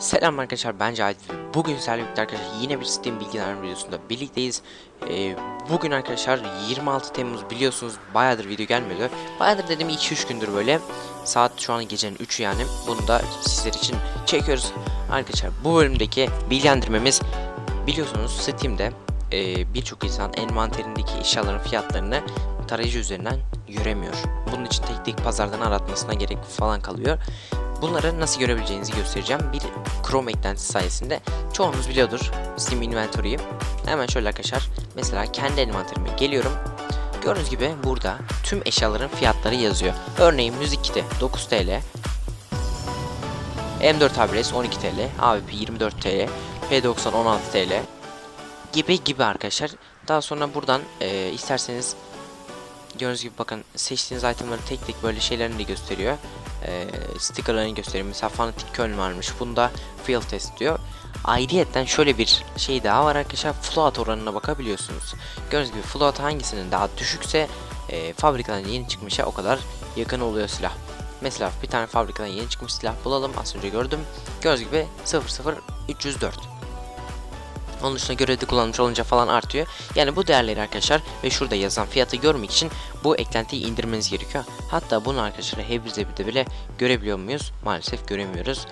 Selam arkadaşlar ben Cahit bugün sizlerle arkadaşlar yine bir Steam bilgilendirme videosunda birlikteyiz. Ee, bugün arkadaşlar 26 Temmuz biliyorsunuz bayağıdır video gelmedi. Bayağıdır dedim 2-3 gündür böyle. Saat şu an gecenin 3'ü yani. Bunu da sizler için çekiyoruz. Arkadaşlar bu bölümdeki bilgilendirmemiz biliyorsunuz Steam'de e, birçok insan envanterindeki eşyaların fiyatlarını tarayıcı üzerinden göremiyor. Bunun için tek tek pazardan aratmasına gerek falan kalıyor. Bunları nasıl görebileceğinizi göstereceğim. Bir Chrome eklentisi sayesinde çoğunuz biliyordur Steam Inventory'yi. Hemen şöyle arkadaşlar mesela kendi envanterime geliyorum. Gördüğünüz gibi burada tüm eşyaların fiyatları yazıyor. Örneğin müzik kiti 9 TL, M4 Abrez 12 TL, AWP 24 TL, P90 16 TL gibi gibi arkadaşlar. Daha sonra buradan e, isterseniz gördüğünüz gibi bakın seçtiğiniz itemları tek tek böyle şeylerini de gösteriyor. E, stickerlarını gösteriyor. Mesela Fanatic Köln varmış. Bunda field test diyor. Ayrıyetten şöyle bir şey daha var arkadaşlar. Float oranına bakabiliyorsunuz. Gördüğünüz gibi float hangisinin daha düşükse e, fabrikadan yeni çıkmışa o kadar yakın oluyor silah. Mesela bir tane fabrikadan yeni çıkmış silah bulalım. Az önce gördüm. Gördüğünüz gibi 00304. Onun dışında görevde kullanmış olunca falan artıyor. Yani bu değerleri arkadaşlar ve şurada yazan fiyatı görmek için bu eklentiyi indirmeniz gerekiyor. Hatta bunu arkadaşlar H1Z1'de bile görebiliyor muyuz? Maalesef göremiyoruz.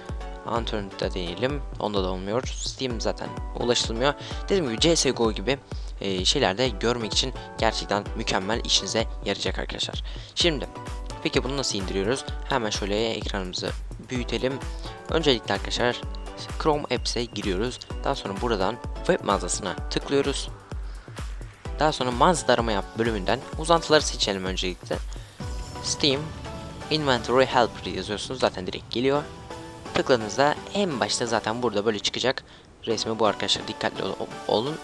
Anturnet'te deneyelim. Onda da olmuyor. Steam zaten ulaşılmıyor. Dediğim gibi CSGO gibi e, şeylerde görmek için gerçekten mükemmel işinize yarayacak arkadaşlar. Şimdi peki bunu nasıl indiriyoruz? Hemen şöyle ekranımızı büyütelim. Öncelikle arkadaşlar Chrome Apps'e giriyoruz. Daha sonra buradan web mağazasına tıklıyoruz. Daha sonra mağazada arama yap bölümünden uzantıları seçelim öncelikle. Steam Inventory Helper yazıyorsunuz zaten direkt geliyor. Tıkladığınızda en başta zaten burada böyle çıkacak. Resmi bu arkadaşlar dikkatli ol- olun.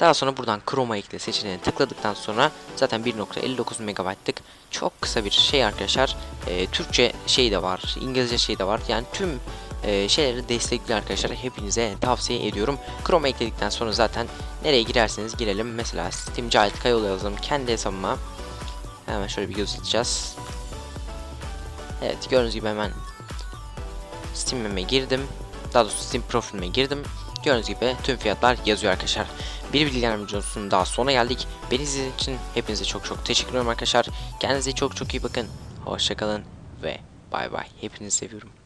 Daha sonra buradan Chrome'a ekle seçeneğine tıkladıktan sonra zaten 1.59 MB'lık çok kısa bir şey arkadaşlar. Ee, Türkçe şey de var, İngilizce şey de var. Yani tüm e, şeyleri destekli arkadaşlar. Hepinize tavsiye ediyorum. Chrome ekledikten sonra zaten nereye girerseniz girelim. Mesela Steam Cahit Kayoğlu yazalım. Kendi hesabıma hemen şöyle bir göz atacağız. Evet gördüğünüz gibi hemen Steam'ime girdim. Daha doğrusu Steam profilime girdim. Gördüğünüz gibi tüm fiyatlar yazıyor arkadaşlar. Bir bilgilendirme videosunun daha sona geldik. Beni izlediğiniz için hepinize çok çok teşekkür ederim arkadaşlar. Kendinize çok çok iyi bakın. Hoşçakalın ve bay bay. Hepinizi seviyorum.